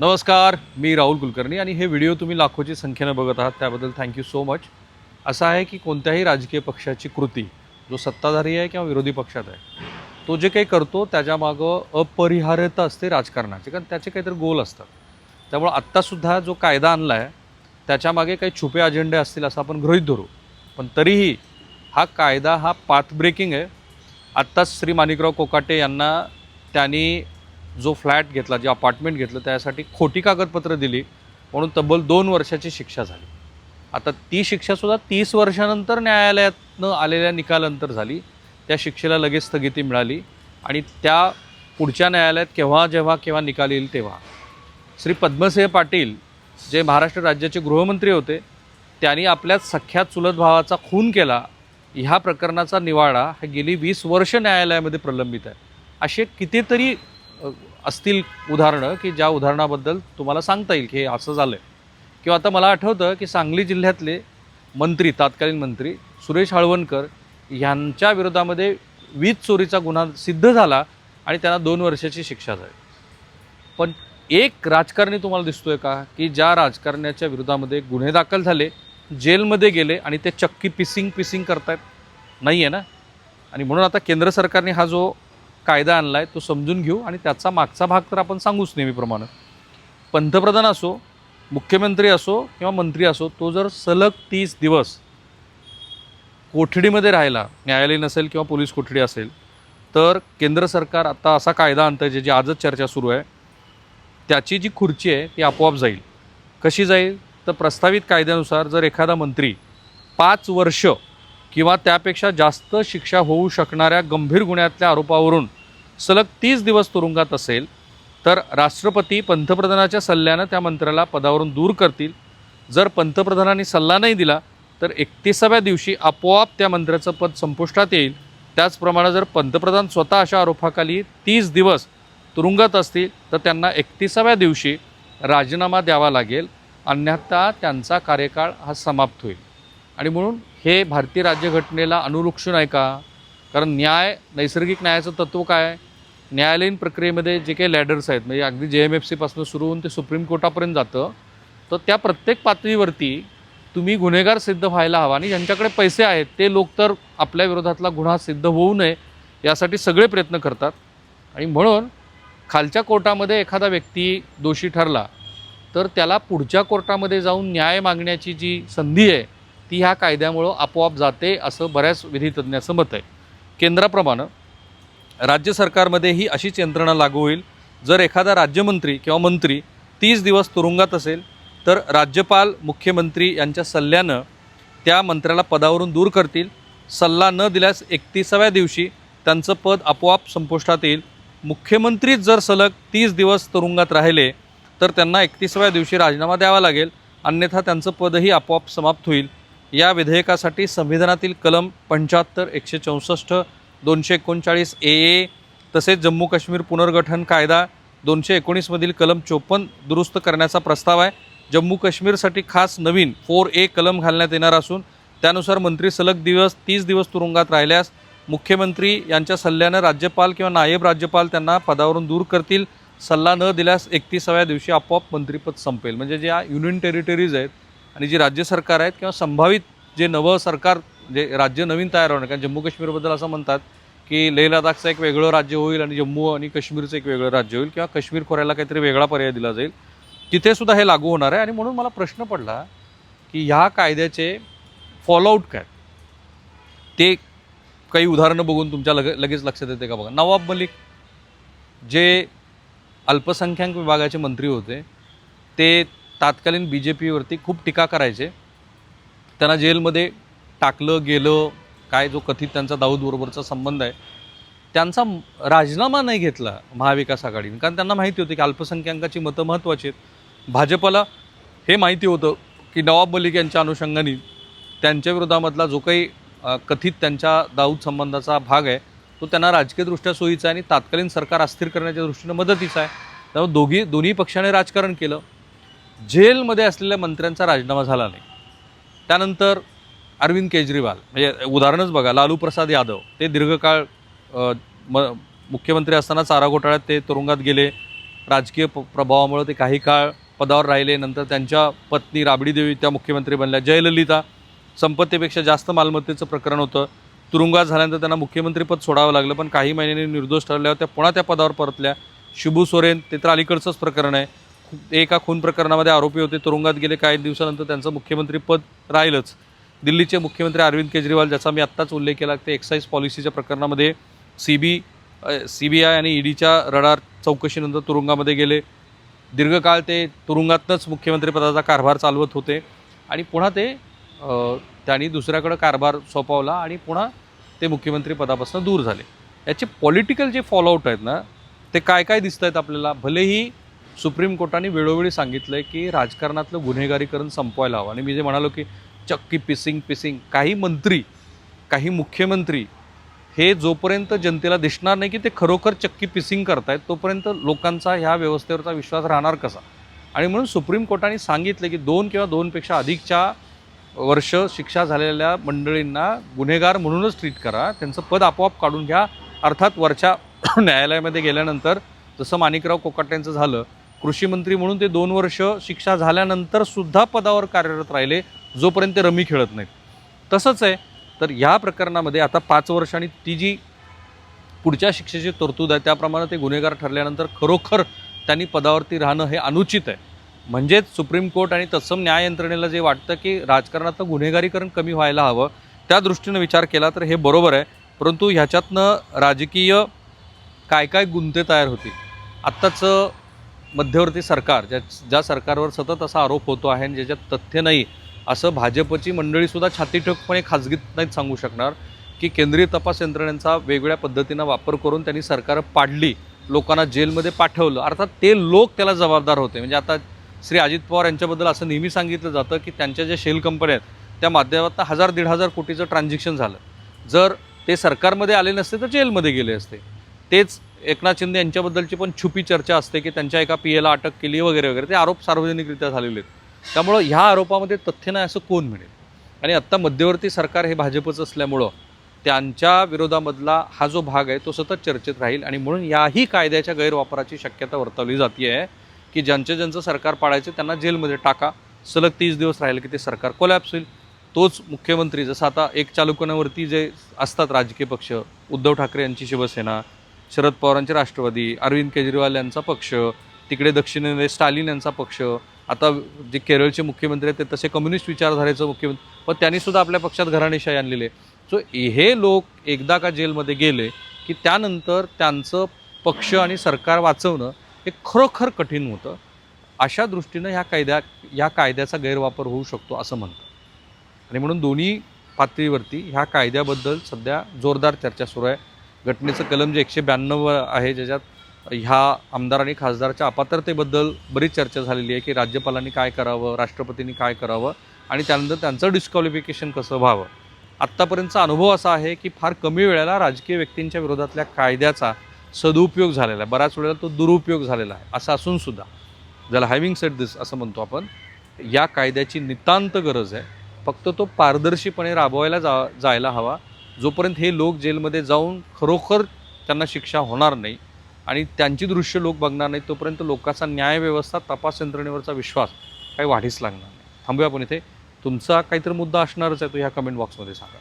नमस्कार मी राहुल कुलकर्णी आणि हे व्हिडिओ तुम्ही लाखोची संख्येनं बघत आहात त्याबद्दल थँक्यू सो मच असं आहे की कोणत्याही राजकीय पक्षाची कृती जो सत्ताधारी आहे किंवा विरोधी पक्षात आहे तो जे काही करतो त्याच्यामागं अपरिहार्यता असते राजकारणाची कारण त्याचे काहीतरी गोल असतात. त्यामुळं आत्तासुद्धा जो कायदा आणला आहे त्याच्यामागे काही छुपे अजेंडे असतील असं आपण गृहीत धरू. पण तरीही हा कायदा हा पाथ ब्रेकिंग आहे. आत्ताच श्री माणिकराव कोकाटे यांना त्यांनी जो फ्लॅट घेतला जे अपार्टमेंट घेतलं त्यासाठी खोटी कागदपत्र दिली. म्हणून तब्बल दोन वर्षाची शिक्षा झाली. आता ती शिक्षासुद्धा तीस वर्षानंतर न्यायालयातनं आलेल्या निकालानंतर झाली. त्या शिक्षेला लगेच स्थगिती मिळाली. आणि त्या पुढच्या न्यायालयात केव्हा जेव्हा केव्हा निकाल येईल तेव्हा. श्री पद्मसिंह पाटील जे महाराष्ट्र राज्याचे गृहमंत्री होते त्यांनी आपल्या सख्या चुलत भावाचा खून केला. ह्या प्रकरणाचा निवाडा हा गेली वीस वर्ष न्यायालयामध्ये प्रलंबित आहे. असे कितीतरी असतील उदाहरणं की ज्या उदाहरणाबद्दल तुम्हाला सांगता येईल की हे असं झालं आहे किंवा आता मला आठवतं की सांगली जिल्ह्यातले मंत्री तात्कालीन मंत्री सुरेश हळवणकर यांच्या विरोधामध्ये वीज चोरीचा गुन्हा सिद्ध झाला आणि त्यांना दोन वर्षाची शिक्षा झाली. पण एक राजकारणी तुम्हाला दिसतोय का? की ज्या राजकारण्याच्या विरोधामध्ये गुन्हे दाखल झाले जेलमध्ये गेले आणि ते चक्की पिसिंग पिसिंग करतायत? नाही आहे ना? आणि म्हणून आता केंद्र सरकारने हा जो कायदा आणला आहे तो समजून घेऊ आणि त्याचा मागचा भाग तर आपण सांगूच नेहमीप्रमाणे. पंतप्रधान असो मुख्यमंत्री असो किंवा मंत्री असो तो जर सलग तीस दिवस कोठडीमध्ये राहिला न्यायालय नसेल किंवा पोलीस कोठडी असेल तर केंद्र सरकार आता असा कायदा आणतं जे जी आजच चर्चा सुरू आहे त्याची जी खुर्ची आहे ती आपोआप जाईल. कशी जाईल? तर प्रस्तावित कायद्यानुसार जर एखादा मंत्री पाच वर्ष किंवा त्यापेक्षा जास्त शिक्षा होऊ शकणाऱ्या गंभीर गुन्ह्यातल्या आरोपावरून सलग तीस दिवस तुरुंगात असेल तर राष्ट्रपती पंतप्रधानाच्या सल्ल्यानं त्या मंत्र्याला पदावरून दूर करतील. जर पंतप्रधानांनी सल्ला नाही दिला तर एकतीसाव्या दिवशी आपोआप त्या मंत्र्याचं पद संपुष्टात येईल. त्याचप्रमाणे जर पंतप्रधान स्वतः अशा आरोपाखाली तीस दिवस तुरुंगात असतील तर त्यांना एकतीसाव्या दिवशी राजीनामा द्यावा लागेल. अन्यथा त्यांचा कार्यकाळ हा समाप्त होईल. आणि म्हणून हे भारतीय राज्यघटनेला अनुलक्षून आहे का? कारण न्याय नैसर्गिक न्यायाचं तत्त्व काय? न्यायालयीन प्रक्रियेमध्ये जे काही लॅडर्स आहेत म्हणजे अगदी जे एम एफ सीपासून सुरू होऊन ते सुप्रीम कोर्टापर्यंत जातं. तर त्या प्रत्येक पातळीवरती तुम्ही गुन्हेगार सिद्ध व्हायला हवा आणि ज्यांच्याकडे पैसे आहेत ते लोक तर आपल्या विरोधातला गुन्हा सिद्ध होऊ नये यासाठी सगळे प्रयत्न करतात. आणि म्हणून खालच्या कोर्टामध्ये एखादा व्यक्ती दोषी ठरला तर त्याला पुढच्या कोर्टामध्ये जाऊन न्याय मागण्याची जी संधी आहे ती ह्या कायद्यामुळं आपोआप जाते असं बऱ्याच विधितज्ञाचं मत आहे. केंद्राप्रमाणे राज्य सरकारमध्येही अशीच यंत्रणा लागू होईल. जर एखादा राज्यमंत्री किंवा मंत्री तीस दिवस तुरुंगात असेल तर राज्यपाल मुख्यमंत्री यांच्या सल्ल्यानं त्या मंत्र्याला पदावरून दूर करतील. सल्ला न दिल्यास एकतीसाव्या दिवशी त्यांचं पद आपोआप संपुष्टात येईल. मुख्यमंत्रीच जर सलग तीस दिवस तुरुंगात राहिले तर त्यांना एकतीसाव्या दिवशी राजीनामा द्यावा लागेल. अन्यथा त्यांचं पदही आपोआप समाप्त होईल. या विधेयकासाठी संविधानातील कलम पंच्याहत्तर एकशे चौसष्ट दोनशे एकोणचाळीस ए ए तसेच जम्मू काश्मीर पुनर्गठन कायदा दोनशे एकोणीसमधील कलम चोपन्न दुरुस्त करण्याचा प्रस्ताव आहे. जम्मू काश्मीरसाठी खास नवीन फोर ए कलम घालण्यात येणार असून त्यानुसार मंत्री सलग दिवस तीस दिवस तुरुंगात राहिल्यास मुख्यमंत्री यांच्या सल्ल्यानं राज्यपाल किंवा नायब राज्यपाल त्यांना पदावरून दूर करतील. सल्ला न दिल्यास एकतीसाव्या दिवशी आपोआप मंत्रिपद संपेल. म्हणजे ज्या युनियन टेरिटरीज आहेत आणि जी राज्य सरकार आहेत किंवा संभावित जे नवं सरकार जे राज्य नवीन तयार होणार कारण जम्मू काश्मीरबद्दल असं म्हणतात की लेह लडाखचं एक वेगळं राज्य होईल आणि जम्मू आणि काश्मीरचं एक वेगळं राज्य होईल किंवा काश्मीर खोऱ्याला काहीतरी वेगळा पर्याय दिला जाईल. तिथेसुद्धा हे लागू होणार आहे आणि म्हणून मला प्रश्न पडला की ह्या कायद्याचे फॉलोआउट काय? ते काही उदाहरणं बघून तुमच्या लगे लगेच लक्षात येते का बघा? नवाब मलिक जे अल्पसंख्याक विभागाचे मंत्री होते ते तात्कालीन बी जे पीवरती खूप टीका करायचे. त्यांना जेलमध्ये टाकलं गेलं काय जो कथित त्यांचा दाऊदबरोबरचा संबंध आहे. त्यांचा राजीनामा नाही घेतला महाविकास आघाडीने. कारण त्यांना माहिती होती की अल्पसंख्याकांची मतं महत्त्वाची आहेत. भाजपला हे माहिती होतं की नवाब मलिक यांच्या अनुषंगाने त्यांच्या विरोधामधला जो काही कथित त्यांच्या दाऊद संबंधाचा भाग आहे तो त्यांना राजकीयदृष्ट्या सोयीचा आहे आणि तात्कालीन सरकार अस्थिर करण्याच्या दृष्टीनं मदतीचा आहे. त्यामुळे दोघी दोन्ही पक्षाने राजकारण केलं. जेलमध्ये असलेल्या मंत्र्यांचा राजीनामा झाला नाही. त्यानंतर अरविंद केजरीवाल म्हणजे उदाहरणच बघा लालू प्रसाद यादव ते दीर्घकाळ म मुख्यमंत्री असताना चारा घोटाळ्यात ते तुरुंगात गेले. राजकीय प प्रभावामुळे ते काही काळ पदावर राहिले. नंतर त्यांच्या पत्नी राबडी देवी त्या मुख्यमंत्री बनल्या. जयललिता संपत्तीपेक्षा जास्त मालमत्तेचं प्रकरण होतं. तुरुंगात झाल्यानंतर त्यांना मुख्यमंत्रीपद सोडावं लागलं पण काही महिन्यांनी निर्दोष ठरल्यावर त्या पुन्हा त्या पदावर परतल्या. शिबू सोरेन ते तर अलीकडचंच प्रकरण आहे. एका खून प्रकरणामध्ये आरोपी होते. तुरुंगात गेले काही दिवसानंतर त्यांचं मुख्यमंत्रीपद राहिलंच. दिल्लीचे मुख्यमंत्री अरविंद केजरीवाल ज्याचा मी आत्ताच उल्लेख केला ते एक्साईज पॉलिसीच्या प्रकरणामध्ये C B C B I आणि ईडीच्या रडार चौकशीनंतर तुरुंगामध्ये गेले. दीर्घकाळ ते तुरुंगातनंच मुख्यमंत्रीपदाचा कारभार चालवत होते. आणि पुन्हा ते त्यांनी दुसऱ्याकडं कारभार सोपवला आणि पुन्हा ते मुख्यमंत्रीपदापासून दूर झाले. याचे पॉलिटिकल जे फॉलोआउट आहेत ना ते काय काय दिसत आहेत आपल्याला? भलेही सुप्रीम कोर्टाने वेळोवेळी सांगितलं आहे की राजकारणातलं गुन्हेगारीकरण संपवायला हवं. आणि मी जे म्हणालो की चक्की पिसिंग पिसिंग काही मंत्री काही मुख्यमंत्री हे जोपर्यंत जनतेला दिसणार नाही की ते खरोखर चक्की पिसिंग करतायत तोपर्यंत लोकांचा ह्या व्यवस्थेवरचा विश्वास राहणार कसा? आणि म्हणून सुप्रीम कोर्टाने सांगितलं की दोन किंवा दोनपेक्षा अधिकच्या वर्ष शिक्षा झालेल्या मंडळींना गुन्हेगार म्हणूनच ट्रीट करा. त्यांचं पद आपोआप काढून घ्या. अर्थात वरच्या न्यायालयामध्ये गेल्यानंतर जसं माणिकराव कोकाट्यांचं झालं कृषीमंत्री म्हणून ते दोन वर्ष शिक्षा झाल्यानंतर सुद्धा पदावर कार्यरत राहिले जोपर्यंत ते रमी खेळत नाहीत. तसंच आहे तर या प्रकरणामध्ये आता पाच वर्ष आणि ती जी पुढच्या शिक्षेची तरतूद आहे त्याप्रमाणे ते गुन्हेगार ठरल्यानंतर खरोखर त्यांनी पदावरती राहणं हे अनुचित आहे. म्हणजेच सुप्रीम कोर्ट आणि तत्सम न्याय यंत्रणेला जे वाटतं की राजकारणातलं गुन्हेगारीकरण कमी व्हायला हवं त्या दृष्टीनं विचार केला तर हे बरोबर आहे. परंतु ह्याच्यातनं राजकीय काय काय गुंते तयार होतील? आत्ताचं मध्यवर्ती सरकार ज्या ज्या सरकारवर सतत असा आरोप होतो आहे आणि ज्याच्यात तथ्य नाही असं भाजपची मंडळीसुद्धा छातीठोकपणे खाजगीत नाहीत सांगू शकणार की केंद्रीय तपास यंत्रणेचा वेगवेगळ्या पद्धतीनं वापर करून त्यांनी सरकार पाडली लोकांना जेलमध्ये पाठवलं. अर्थात ते लोक त्याला जबाबदार होते. म्हणजे आता श्री अजित पवार यांच्याबद्दल असं नेहमी सांगितलं जातं की त्यांच्या ज्या शेल कंपन्या आहेत त्या माध्यमातून हजार दीड हजार कोटीचं ट्रान्झॅक्शन झालं. जर ते सरकारमध्ये आले नसते तर जेलमध्ये गेले असते. तेच एकनाथ शिंदे यांच्याबद्दलची पण छुपी चर्चा असते की त्यांच्या एका पी एला अटक केली वगैरे वगैरे. ते आरोप सार्वजनिकरित्या झालेले आहेत. त्यामुळं ह्या आरोपामध्ये तथ्य नाही असं कोण म्हणेल? आणि आत्ता मध्यवर्ती सरकार हे भाजपचं असल्यामुळं त्यांच्या विरोधामधला हा जो भाग आहे तो सतत चर्चेत राहील. आणि म्हणून याही कायद्याच्या गैरवापराची शक्यता वर्तवली जाते आहे की ज्यांचं ज्यांचं सरकार पाडायचं त्यांना जेलमध्ये टाका. सलग तीस दिवस राहील की ते सरकार कोलॅप्स होईल. तोच मुख्यमंत्री जसं आता एक चालुकोनावरती जे असतात राजकीय पक्ष उद्धव ठाकरे यांची शिवसेना शरद पवारांचे राष्ट्रवादी अरविंद केजरीवाल यांचा पक्ष तिकडे दक्षिणेने स्टालिन यांचा पक्ष आता जे केरळचे मुख्यमंत्री आहेत ते तसे कम्युनिस्ट विचारधारेचं मुख्यमंत्री पण त्यांनी सुद्धा आपल्या पक्षात घराणेशाही आणलेले सो हे लोक एकदा का जेलमध्ये गेले की त्यानंतर त्यांचं पक्ष आणि सरकार वाचवणं हे खरोखर कठीण होतं. अशा दृष्टीनं ह्या कायद्या ह्या कायद्याचा गैरवापर होऊ शकतो असं म्हणतं आणि म्हणून दोन्ही पातळीवरती ह्या कायद्याबद्दल सध्या जोरदार चर्चा सुरू आहे. घटनेचं कलम जे एकशे ब्याण्णव आहे ज्याच्यात ह्या आमदार आणि खासदारच्या अपात्रतेबद्दल बरीच चर्चा झालेली आहे की राज्यपालांनी काय करावं राष्ट्रपतींनी काय करावं आणि त्यानंतर त्यांचं डिस्क्वालिफिकेशन कसं व्हावं. आत्तापर्यंतचा अनुभव असा आहे की फार कमी वेळेला राजकीय व्यक्तींच्या विरोधातल्या कायद्याचा सदुपयोग झालेला आहे. बऱ्याच वेळेला तो दुरुपयोग झालेला आहे असं असूनसुद्धा ज्याला हॅव्हिंग सेट दिस असं म्हणतो आपण या कायद्याची नितांत गरज आहे. फक्त तो पारदर्शीपणे राबवायला जा जायला हवा. जोपर्यंत हे लोक जेलमध्ये जाऊन खरोखर त्यांना शिक्षा होणार नाही आणि त्यांची दृश्य लोक बघणार नाही तोपर्यंत लोकांचा न्यायव्यवस्था तपास यंत्रणेवरचा विश्वास काही वाढीस लागणार नाही. थांबूया आपण इथे. तुमचा काहीतरी मुद्दा असणारच आहे तो ह्या कमेंट बॉक्समध्ये सांगा.